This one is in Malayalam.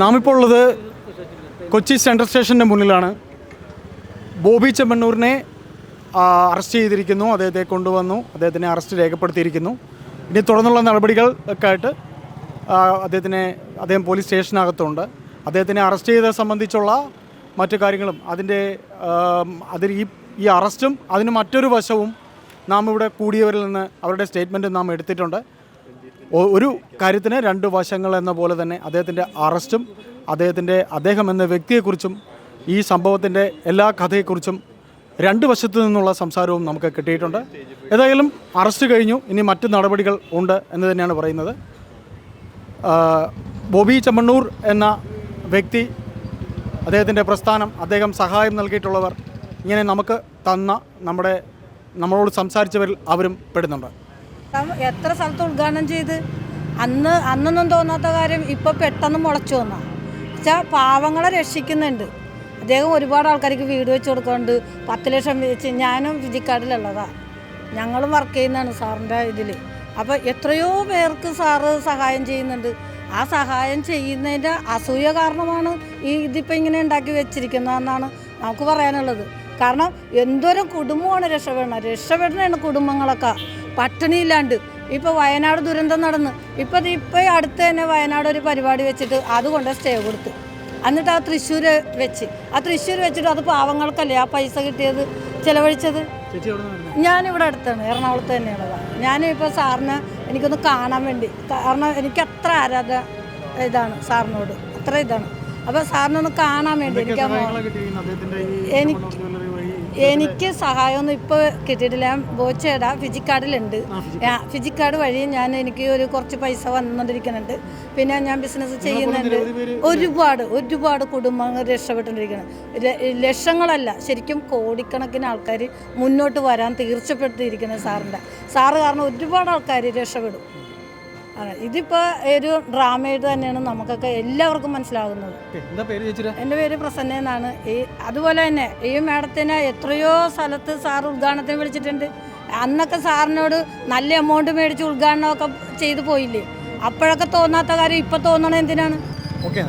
നാമിപ്പോൾ ഉള്ളത് കൊച്ചി സെൻട്രൽ സ്റ്റേഷന്റെ മുന്നിലാണ്. ബോബി ചെമ്മണ്ണൂരിനെ അറസ്റ്റ് ചെയ്തിരിക്കുന്നു. അദ്ദേഹത്തെ കൊണ്ടുവന്നു. അദ്ദേഹത്തിനെ അറസ്റ്റ് രേഖപ്പെടുത്തിയിരിക്കുന്നു. ഇനി തുടർന്നുള്ള നടപടികൾ ഒക്കെ ആയിട്ട് അദ്ദേഹത്തിനെ അദ്ദേഹം പോലീസ് സ്റ്റേഷനകത്തുണ്ട്. അദ്ദേഹത്തിനെ അറസ്റ്റ് ചെയ്തത് സംബന്ധിച്ചുള്ള മറ്റു കാര്യങ്ങളും അതിന്റെ അതിൽ ഈ ഈ അറസ്റ്റും അതിന് മറ്റൊരു വശവും നാം ഇവിടെ കൂടിയവരിൽ നിന്ന് അവരുടെ സ്റ്റേറ്റ്മെന്റും നാം എടുത്തിട്ടുണ്ട്. ഒരു കാര്യത്തിന് രണ്ട് വശങ്ങൾ എന്ന പോലെ തന്നെ അദ്ദേഹത്തിന്റെ അറസ്റ്റും അദ്ദേഹത്തിന്റെ അദ്ദേഹം എന്ന വ്യക്തിയെക്കുറിച്ചും ഈ സംഭവത്തിന്റെ എല്ലാ കഥയെക്കുറിച്ചും രണ്ട് വശത്തു നിന്നുള്ള സംസാരവും നമുക്ക് കിട്ടിയിട്ടുണ്ട്. ഏതായാലും അറസ്റ്റ് കഴിഞ്ഞു. ഇനി മറ്റ് നടപടികൾ ഉണ്ട് എന്ന് തന്നെയാണ് പറയുന്നത്. ബോബി ചമ്മണ്ണൂർ എന്ന വ്യക്തി അദ്ദേഹത്തിന്റെ പ്രസ്ഥാനം അദ്ദേഹം സഹായം നൽകിയിട്ടുള്ളവർ ഇങ്ങനെ നമുക്ക് തന്ന നമ്മുടെ നമ്മളോട് സംസാരിച്ചവരിൽ അവരും പെടുന്നുണ്ട്. എത്ര സ്ഥലത്ത് ഉദ്ഘാടനം ചെയ്ത്? അന്ന് അന്നൊന്നും തോന്നാത്ത കാര്യം ഇപ്പോൾ പെട്ടെന്ന് മുളച്ചു വന്ന. വെച്ചാൽ പാവങ്ങളെ രക്ഷിക്കുന്നുണ്ട്. അദ്ദേഹം ഒരുപാട് ആൾക്കാർക്ക് വീട് വെച്ച് കൊടുക്കുന്നുണ്ട് പത്ത് ലക്ഷം വെച്ച് ഞാനും ഫിജിക്കാടിലുള്ളതാണ് ഞങ്ങളും വർക്ക് ചെയ്യുന്നതാണ് സാറിന്റെ ഇതിൽ അപ്പോൾ എത്രയോ പേർക്ക് സാറ് സഹായം ചെയ്യുന്നുണ്ട്. ആ സഹായം ചെയ്യുന്നതിന്റെ അസൂയ കാരണമാണ് ഈ ഇതിപ്പോൾ ഇങ്ങനെ ഉണ്ടാക്കി വെച്ചിരിക്കുന്നതെന്നാണ് നമുക്ക് പറയാനുള്ളത്. കാരണം എന്തോരം കുടുംബമാണ് രക്ഷപ്പെടണം. രക്ഷപ്പെടണമാണ് കുടുംബങ്ങളൊക്കെ. പട്ടിണിയില്ലാണ്ട്. ഇപ്പോൾ വയനാട് ദുരന്തം നടന്ന്. ഇപ്പോൾ ഇപ്പോൾ അടുത്ത് തന്നെ വയനാട് ഒരു പരിപാടി വെച്ചിട്ട് അതുകൊണ്ട് സ്റ്റേ കൊടുത്തു. എന്നിട്ട് ആ തൃശ്ശൂർ വെച്ച്. ആ തൃശ്ശൂർ വെച്ചിട്ട് അത് പാവങ്ങൾക്കല്ലേ ആ പൈസ കിട്ടിയത്? ചിലവഴിച്ചത്? ഞാനിവിടെ അടുത്താണ് എറണാകുളത്ത് തന്നെയുള്ളതാണ് ഞാനിപ്പോൾ സാറിന് എനിക്കൊന്ന് കാണാൻ വേണ്ടി കാരണം എനിക്ക് അത്ര ആരാധ ഇതാണ് സാറിനോട് അത്ര ഇതാണ്. അപ്പോൾ സാറിനൊന്ന് കാണാൻ വേണ്ടി എനിക്ക് എനിക്ക് എനിക്ക് സഹായമൊന്നും ഇപ്പോൾ കിട്ടിയിട്ടില്ല. ഞാൻ ബോച്ചേടാ ഫിജിക്കാർഡിലുണ്ട് ഫിജി ഫിജിക്കാർഡ് വഴി ഞാൻ എനിക്ക് ഒരു കുറച്ച് പൈസ വന്നുകൊണ്ടിരിക്കുന്നുണ്ട്. പിന്നെ ഞാൻ ബിസിനസ് ചെയ്യുന്നുണ്ട്. ഒരുപാട് ഒരുപാട് കുടുംബങ്ങൾ രക്ഷപ്പെട്ടുകൊണ്ടിരിക്കുന്നത് ലക്ഷങ്ങളല്ല ശരിക്കും കോടിക്കണക്കിന് ആൾക്കാർ മുന്നോട്ട് വരാൻ തീർച്ചപ്പെട്ടിരിക്കുന്നത് സാറിന്റെ. സാറ് കാരണം ഒരുപാട് ആൾക്കാർ രക്ഷപ്പെടും. ഇതിപ്പോൾ ഒരു ഡ്രാമയായിട്ട് തന്നെയാണ് നമുക്കൊക്കെ എല്ലാവർക്കും മനസ്സിലാകുന്നത്. എന്താ പേര് ചേച്ചിയുടെ? എന്റെ പേര് പ്രസന്ന എന്നാണ്. ഈ അതുപോലെ തന്നെ ഈ മാഡത്തിനെ എത്രയോ സ്ഥലത്ത് സാർ ഉദ്ഘാടനത്തിന് വിളിച്ചിട്ടുണ്ട്. അന്നൊക്കെ സാറിനോട് നല്ല എമൗണ്ട് മേടിച്ച് ഉദ്ഘാടനമൊക്കെ ചെയ്തു പോയില്ലേ? അപ്പോഴൊക്കെ തോന്നാത്ത കാര്യം ഇപ്പൊ തോന്നണത് എന്തിനാണ്? ഓക്കെ